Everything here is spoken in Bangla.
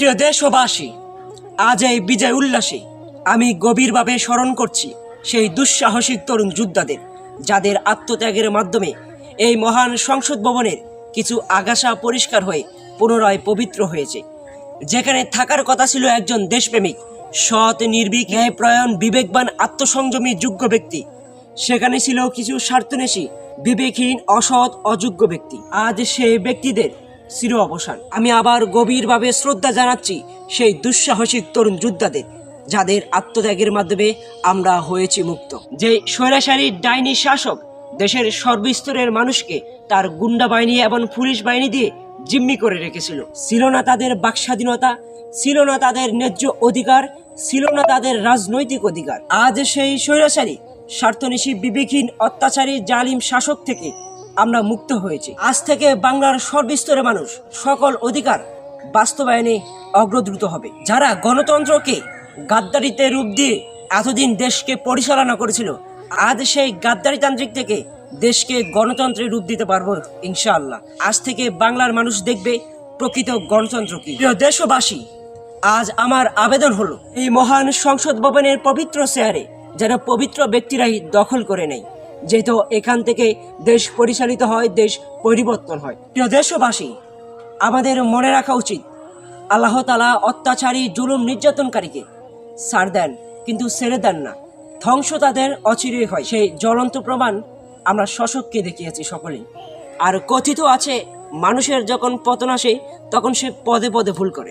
প্রিয় দেশবাসী, আজ এই বিজয় উল্লাসে আমি গভীরভাবে স্মরণ করছি সেই দুঃসাহসিক তরুণ যোদ্ধাদের, যাদের আত্মত্যাগের মাধ্যমে এই মহান সংসদ ভবনের কিছু আগাছা পরিষ্কার হয়ে পুনরায় পবিত্র হয়েছে। যেখানে থাকার কথা ছিল একজন দেশপ্রেমিক, সৎ, নির্ভীক, ন্যায়প্রয়ণ, বিবেকবান, আত্মসংযমী, যোগ্য ব্যক্তি। সেখানে ছিল কিছু স্বার্থনেশী বিবেকহীন, অসৎ, অযোগ্য ব্যক্তি। আজ সেই ব্যক্তিদের চির অবসান। আমি আবার গভীরভাবে শ্রদ্ধা জানাচ্ছি সেই দুঃসাহসিক তরুণ যোদ্ধাদের, যাদের আত্মত্যাগের মাধ্যমে আমরা হয়েছি মুক্ত। যে স্বৈরাচারী ডাইনি শাসক দেশের সর্বস্তরের মানুষকে তার গুন্ডা বাহিনী এবং পুলিশ বাহিনী দিয়ে জিম্মি করে রেখেছিল। ছিল না তাদের বাকস্বাধীনতা, ছিল না তাদের ন্যায্য অধিকার, ছিল না তাদের রাজনৈতিক অধিকার। আজ সেই স্বৈরাচারী স্বার্থনিশী বিবেকহীন, অত্যাচারী, জালিম শাসক থেকে আমরা মুক্ত হয়েছি। আজ থেকে বাংলার সর্বস্তরের মানুষ সকল অধিকার বাস্তবায়নে অগ্রদ্রুত হবে। যারা গণতন্ত্রকে গাদ্দারিতে রূপ দিয়ে এতদিন দেশকে পরিচালনা করেছিল, আজ সেই গাদ্দারিতান্ত্রিক থেকে দেশকে গণতন্ত্রে রূপ দিতে পারব ইনশাআল্লাহ। আজ থেকে বাংলার মানুষ দেখবে প্রকৃত গণতন্ত্র কি। প্রিয় দেশবাসী, আজ আমার আবেদন হলো, এই মহান সংসদ ভবনের পবিত্র চেয়ারে যেন পবিত্র ব্যক্তিরাই দখল করে নেয়। যেহেতু এখান থেকে দেশ পরিচালিত হয়, দেশ পরিবর্তন হয়। প্রিয় দেশবাসী, আমাদের মনে রাখা উচিত, আল্লাহ তালা অত্যাচারী, জুলুম, নির্যাতনকারীকে ছাড় দেন, কিন্তু ছেড়ে দেন না। ধ্বংস তাদের অচিরেই হয়। সেই জ্বলন্ত প্রমাণ আমরা শশককে দেখিয়েছি সকলেই। আর কথিত আছে, মানুষের যখন পতন আসে, তখন সে পদে পদে ভুল করে।